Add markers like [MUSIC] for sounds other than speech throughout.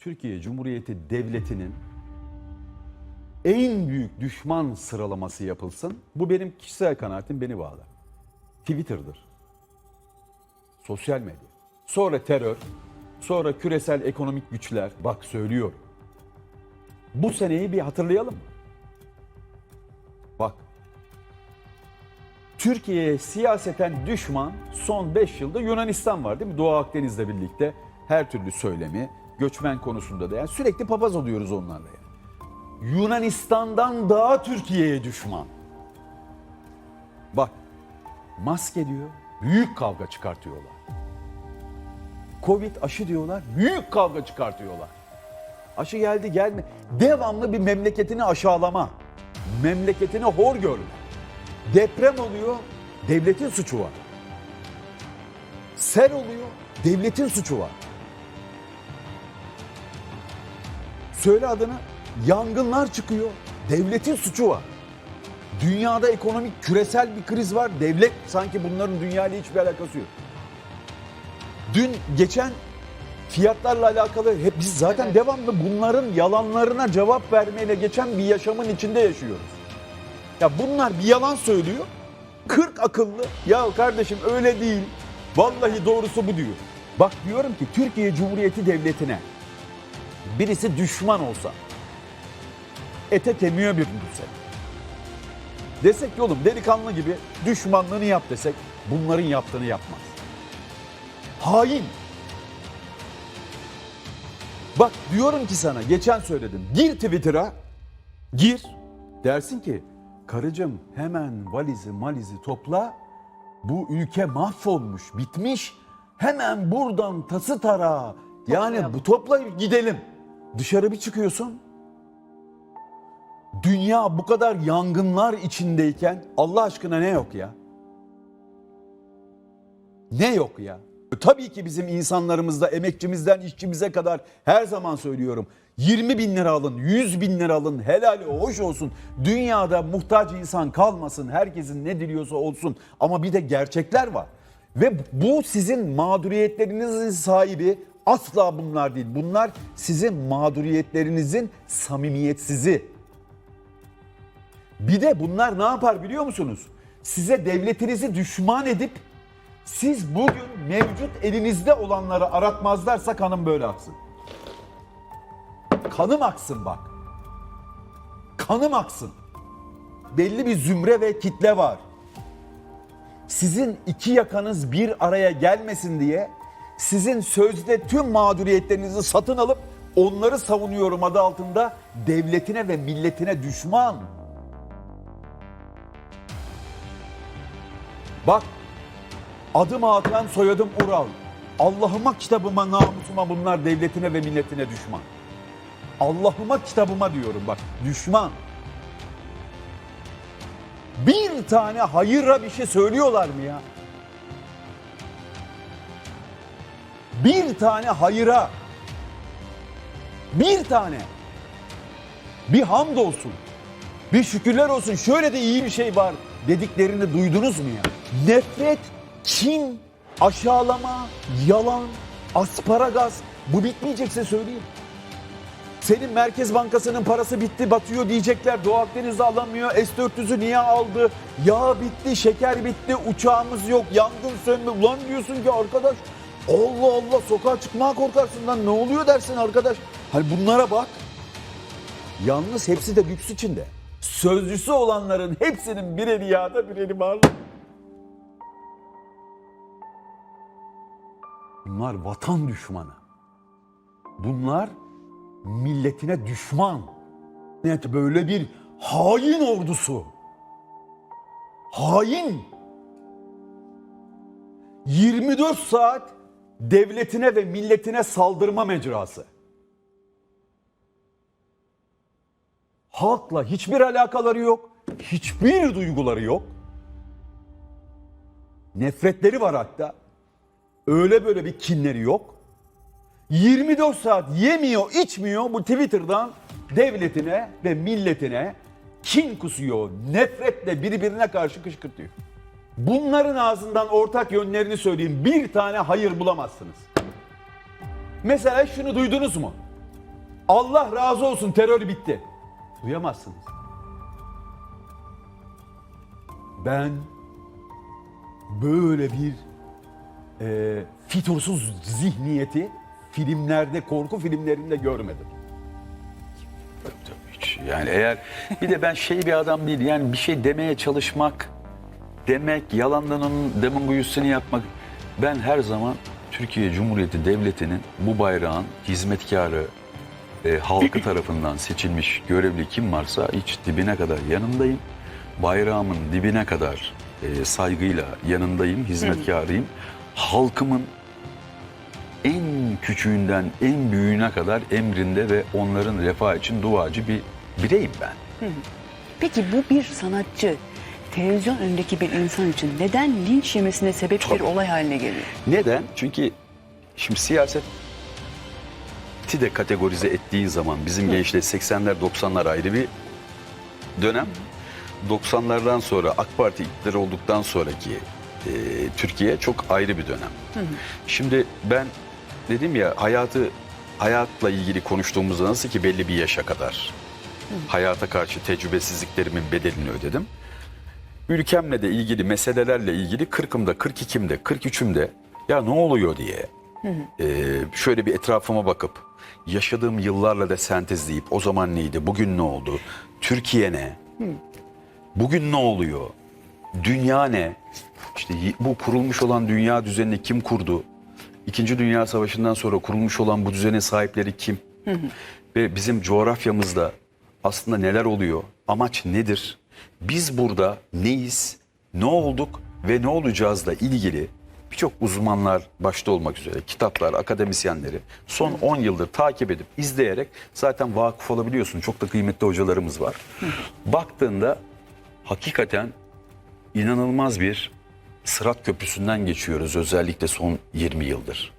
Türkiye Cumhuriyeti Devleti'nin en büyük düşman sıralaması yapılsın. Bu benim kişisel kanaatim beni bağlar. Twitter'dır. Sosyal medya. Sonra terör. Sonra küresel ekonomik güçler. Bak söylüyorum. Bu seneyi bir hatırlayalım? Bak. Türkiye'ye siyaseten düşman son 5 yılda Yunanistan var değil mi? Doğu Akdeniz'le birlikte her türlü söylemi, göçmen konusunda da yani sürekli papaz oluyoruz onlarla yani. Yunanistan'dan daha Türkiye'ye düşman. Bak maske diyor, büyük kavga çıkartıyorlar. Covid aşı diyorlar, büyük kavga çıkartıyorlar. Aşı geldi gelme. Devamlı bir memleketini aşağılama. Memleketini hor görme. Deprem oluyor, devletin suçu var. Sel oluyor, devletin suçu var. Söyle adını, yangınlar çıkıyor, devletin suçu var. Dünyada ekonomik küresel bir kriz var, devlet sanki bunların dünyayla hiçbir alakası yok. Dün geçen fiyatlarla alakalı hep biz zaten devamlı bunların yalanlarına cevap vermeyle geçen bir yaşamın içinde yaşıyoruz. Ya bunlar bir yalan söylüyor. 40 akıllı. Ya kardeşim öyle değil. Vallahi doğrusu bu diyor. Bak diyorum ki Türkiye Cumhuriyeti Devleti'ne birisi düşman olsa ete kemiğe bürünsek. Desek ki oğlum delikanlı gibi düşmanlığını yap desek bunların yaptığını yapmaz. Hain. Bak diyorum ki sana geçen söyledim. Gir Twitter'a. Gir. Dersin ki karıcığım hemen valizi malizi topla. Bu ülke mahvolmuş, bitmiş. Hemen buradan tası tara. Yani bu toplayıp gidelim. Dışarı bir çıkıyorsun. Dünya bu kadar yangınlar içindeyken Allah aşkına ne yok ya? Ne yok ya? Tabii ki bizim insanlarımızda emekçimizden işçimize kadar her zaman söylüyorum. 20 bin lira alın, 100 bin lira alın, helali hoş olsun. Dünyada muhtaç insan kalmasın, herkesin ne diliyorsa olsun. Ama bir de gerçekler var. Ve bu sizin mağduriyetlerinizin sahibi asla bunlar değil. Bunlar sizin mağduriyetlerinizin samimiyetsizi. Bir de bunlar ne yapar biliyor musunuz? Size devletinizi düşman edip siz bugün mevcut elinizde olanları aratmazlarsa kanım böyle aksın. Kanım aksın bak. Kanım aksın. Belli bir zümre ve kitle var. Sizin iki yakanız bir araya gelmesin diye sizin sözde tüm mağduriyetlerinizi satın alıp onları savunuyorum adı altında devletine ve milletine düşman. Bak adım Hakan soyadım Ural. Allah'ıma kitabıma namusuma bunlar devletine ve milletine düşman. Allah'ıma kitabıma diyorum bak düşman. Bir tane hayırra bir şey söylüyorlar mı ya? Bir tane hayıra. Bir tane. Bir hamd olsun. Bir şükürler olsun. Şöyle de iyi bir şey var dediklerini duydunuz mu ya? Nefret, kin, aşağılama, yalan, asparagas. Bu bitmeyecekse söyleyeyim. Senin Merkez Bankası'nın parası bitti batıyor diyecekler. Doğu Akdeniz'de alamıyor. S-400'ü niye aldı? Yağ bitti, şeker bitti, uçağımız yok, yangın sönme. Ulan diyorsun ki arkadaş Allah Allah sokağa çıkmaya korkarsın lan ne oluyor dersin arkadaş. Hani bunlara bak. Yalnız hepsi de lüks içinde. Sözcüsü olanların hepsinin bir eli yağda bir. Bunlar vatan düşmanı. Bunlar milletine düşman. Evet böyle bir hain ordusu. Hain. 24 saat devletine ve milletine saldırma mecrası. Halkla hiçbir alakaları yok. Hiçbir duyguları yok. Nefretleri var hatta. Öyle böyle bir kinleri yok. 24 saat yemiyor, içmiyor bu Twitter'dan devletine ve milletine kin kusuyor. Nefretle birbirine karşı kışkırtıyor. Bunların ağzından ortak yönlerini söyleyeyim. Bir tane hayır bulamazsınız. Mesela şunu duydunuz mu? Allah razı olsun terör bitti. Duyamazsınız. Ben böyle bir e, fitursuz zihniyeti filmlerde, korku filmlerinde görmedim. Yani eğer bir de ben şey bir adam değil yani bir şey demeye çalışmak demek yalandan onun demagojisini yapmak ben her zaman Türkiye Cumhuriyeti Devleti'nin bu bayrağın hizmetkarı e, halkı [LAUGHS] tarafından seçilmiş görevli kim varsa hiç dibine kadar yanındayım. Bayrağımın dibine kadar e, saygıyla yanındayım, hizmetkarıyım. Halkımın en küçüğünden en büyüğüne kadar emrinde ve onların refah için duacı bir bireyim ben. Peki bu bir sanatçı televizyon önündeki bir insan için neden linç yemesine sebep bir Tabii. olay haline geliyor? Neden? Çünkü şimdi siyaset de kategorize ettiğin zaman bizim gençliğe 80'ler 90'lar ayrı bir dönem. 90'lardan sonra AK Parti iktidar olduktan sonraki e, Türkiye çok ayrı bir dönem. Şimdi ben dedim ya hayatı hayatla ilgili konuştuğumuzda nasıl ki belli bir yaşa kadar hayata karşı tecrübesizliklerimin bedelini ödedim. Ülkemle de ilgili meselelerle ilgili 40'ımda, 42'imde, 43'ümde ya ne oluyor? diye e, şöyle bir etrafıma bakıp yaşadığım yıllarla da sentezleyip o zaman neydi, bugün ne oldu, Türkiye ne, bugün ne oluyor, dünya ne, işte bu kurulmuş olan dünya düzenini kim kurdu, İkinci Dünya Savaşı'ndan sonra kurulmuş olan bu düzenin sahipleri kim? Ve bizim coğrafyamızda aslında neler oluyor, amaç nedir, biz burada neyiz, ne olduk ve ne olacağızla ilgili birçok uzmanlar başta olmak üzere kitaplar, akademisyenleri son 10 yıldır takip edip izleyerek zaten vakıf olabiliyorsun. Çok da kıymetli hocalarımız var. Baktığında hakikaten inanılmaz bir sırat köprüsünden geçiyoruz özellikle son 20 yıldır.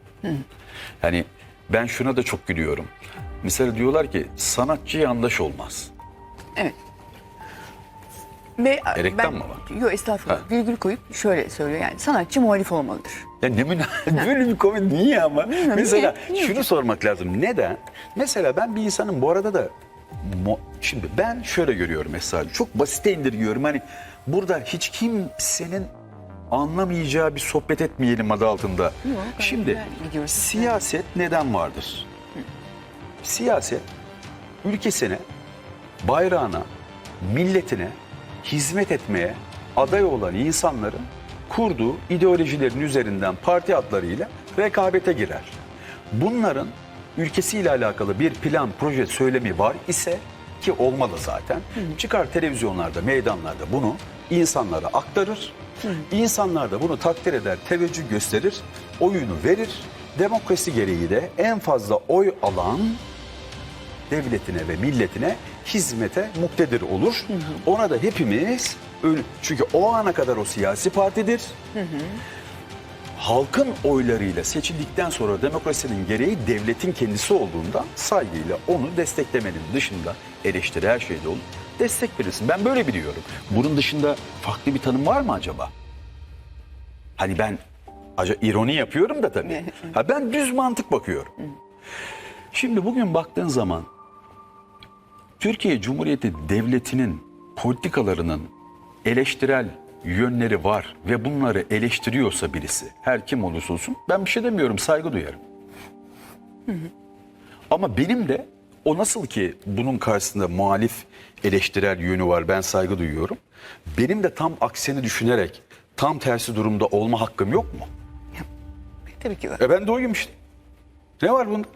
Yani ben şuna da çok gülüyorum. Mesela diyorlar ki sanatçı yandaş olmaz. Evet. Ve E, reklam mı var? Yok estağfurullah. Ha. Virgül koyup şöyle söylüyor yani sanatçı muhalif olmalıdır. Ya ne münasebet [LAUGHS] böyle bir komedi niye ama? Bilmiyorum, Mesela niye? Niye şunu sormak lazım. Neden? Mesela ben bir insanın bu arada da mo- şimdi ben şöyle görüyorum Esra'cığım. Çok basite indirgiyorum. Hani burada hiç kimsenin anlamayacağı bir sohbet etmeyelim adı altında. Şimdi güzel gidiyoruz. siyaset neden vardır? Siyaset ülkesine, bayrağına, milletine hizmet etmeye aday olan insanların kurduğu ideolojilerin üzerinden parti adlarıyla rekabete girer. Bunların ülkesiyle alakalı bir plan, proje, söylemi var ise ki olmalı zaten. Çıkar televizyonlarda, meydanlarda bunu insanlara aktarır. İnsanlar da bunu takdir eder, teveccüh gösterir, oyunu verir. Demokrasi gereği de en fazla oy alan devletine ve milletine hizmete muktedir olur. Ona da hepimiz çünkü o ana kadar o siyasi partidir. Halkın oylarıyla seçildikten sonra demokrasinin gereği devletin kendisi olduğundan saygıyla onu desteklemenin dışında eleştiri her şeyde olur. Destek verirsin. Ben böyle biliyorum. Bunun dışında farklı bir tanım var mı acaba? Hani ben acaba ironi yapıyorum da tabii. [LAUGHS] Ha ben düz mantık bakıyorum. Şimdi bugün baktığın zaman Türkiye Cumhuriyeti Devleti'nin politikalarının eleştirel yönleri var ve bunları eleştiriyorsa birisi her kim olursa olsun ben bir şey demiyorum saygı duyarım. Ama benim de o nasıl ki bunun karşısında muhalif eleştirel yönü var ben saygı duyuyorum. Benim de tam aksini düşünerek tam tersi durumda olma hakkım yok mu? Tabii ki var. E ben de oyum işte. Ne var bunda?